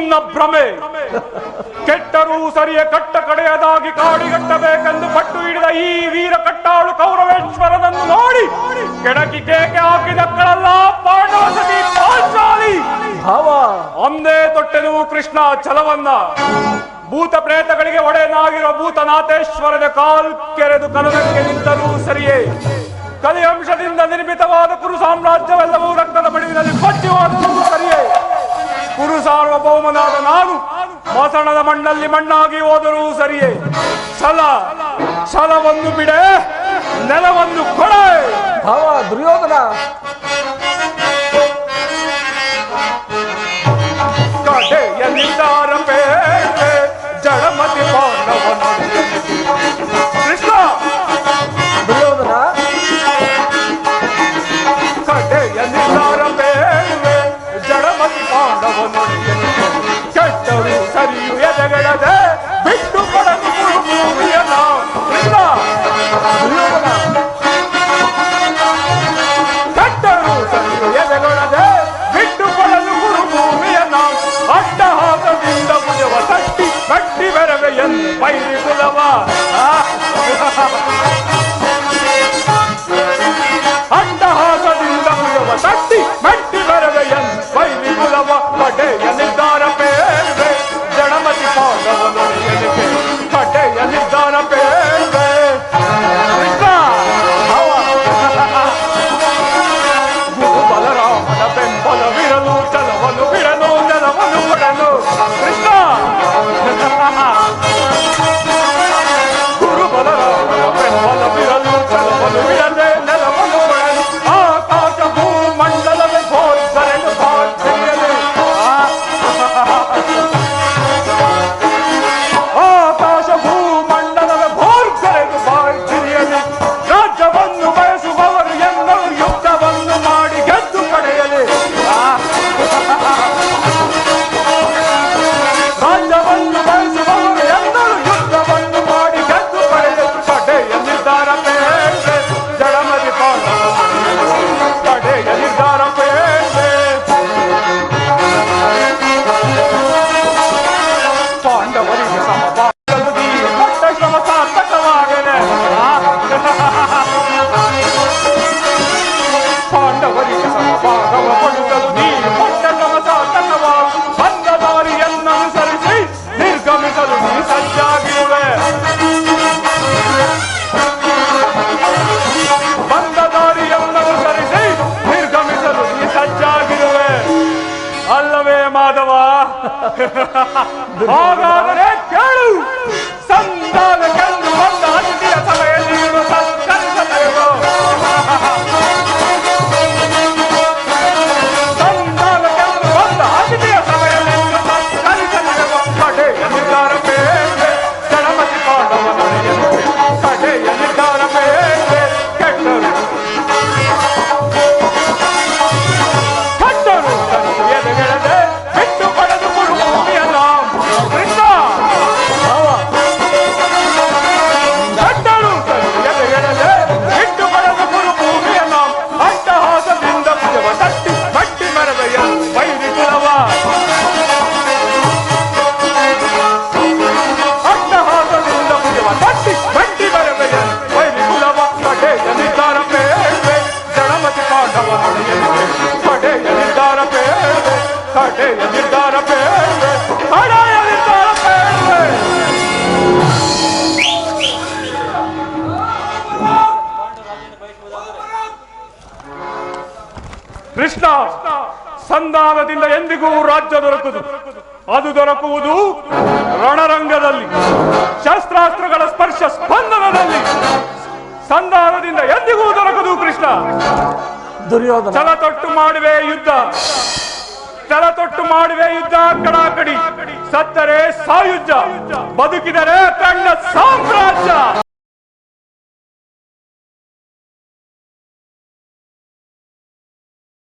ನಿನ್ನ ಭ್ರಮೆ. ಕೆಟ್ಟರೂ ಸರಿಯ ಕಟ್ಟ ಕಡೆಯದಾಗಿ ಕಾಡಿಗಟ್ಟಬೇಕೆಂದು ಪಟ್ಟು ಹಿಡಿದ ಈ ವೀರ ಕಟ್ಟಾಳು ಕೌರವೇಶ್ವರನನ್ನು ನೋಡಿ ಕೆಡಕಿ ಕೇಕೆ ಹಾಕಿದ ಪಾಂಡವ ಸತಿ ಪಾಂಚಾಲಿ. ಭಾವ. ಒಂದೇ ತೊಟ್ಟೆನು ಕೃಷ್ಣ ಛಲವನ್ನ. ಭೂತ ಪ್ರೇತಗಳಿಗೆ ಒಡೆಯನಾಗಿರೋ ಭೂತನಾಥೇಶ್ವರನ ಕಾಲ್ ಕೆರೆದು ಕಲನಕ್ಕೆ ನಿಂತರೂ ಸರಿಯೇ. ಕಲಿಯಂಶದಿಂದ ನಿರ್ಮಿತವಾದ ಕುರು ಸಾಮ್ರಾಜ್ಯವೆಲ್ಲವೂ ರಕ್ತದ ಬಡಿವಿನಲ್ಲಿ ಕೊಚ್ಚಿ ಕುರು ಸಾರ್ವಭೌಮನಾದ ನಾನು ಮಸಣದ ಮಣ್ಣಲ್ಲಿ ಮಣ್ಣಾಗಿ ಹೋದರೂ ಸರಿಯೇ. ಸಲ, ಸಲವನ್ನು ಬಿಡೆ, ನೆಲವನ್ನು ಕೊಡೆ. ಭಾವ ದುರ್ಯೋಧನ ಕೆಟ್ಟರು ಸರಿಯು ಎದೆಗಳದೆ ಬಿಟ್ಟು ಕೊಡಲು ಭೂಮಿಯನ್ನ ಕೃಷ್ಣ ದುರ್ಯೋಧನ ಕೆಟ್ಟರು ಸರಿಯು ಎದೆಗಳದೆ ಬಿಟ್ಟು ಕೊಡಲು ಭೂಮಿಯನ್ನ ಅಟ್ಟಹಾಸದಿಂದ ಭುಜವ ತಟ್ಟಿ ಕಟ್ಟಿ ಬೆರವೆ ಎನ್ ಬೈರಿ ಕುಲವ ಅಟ್ಟಹಾಸದಿಂದ ಭುಜವ ತಟ್ಟಿ ಮೆಟ್ಟಿ ¡Oh, ಕೃಷ್ಣ ಸಂಧಾನದಿಂದ ಎಂದಿಗೂ ರಾಜ್ಯ ದೊರಕುದು ಅದು ದೊರಕುವುದು ರಣರಂಗದಲ್ಲಿ ಶಸ್ತ್ರಾಸ್ತ್ರಗಳ ಸ್ಪರ್ಶ ಸ್ಪಂದನದಲ್ಲಿ. ಸಂಧಾನದಿಂದ ಎಂದಿಗೂ ದೊರಕುದು ಕೃಷ್ಣ. ದುರ್ಯೋಧನ. ತಲತೊಟ್ಟು ಮಾಡುವೆ ಯುದ್ಧ. ತಲತೊಟ್ಟು ಮಾಡುವೆ ಯುದ್ಧ ಕಡಾಕಡಿ. ಸತ್ತರೆ ಸಾಯುಜ್ಯ. ಬದುಕಿದರೆ ಕಂಡ ಸಾಮ್ರಾಜ್ಯ.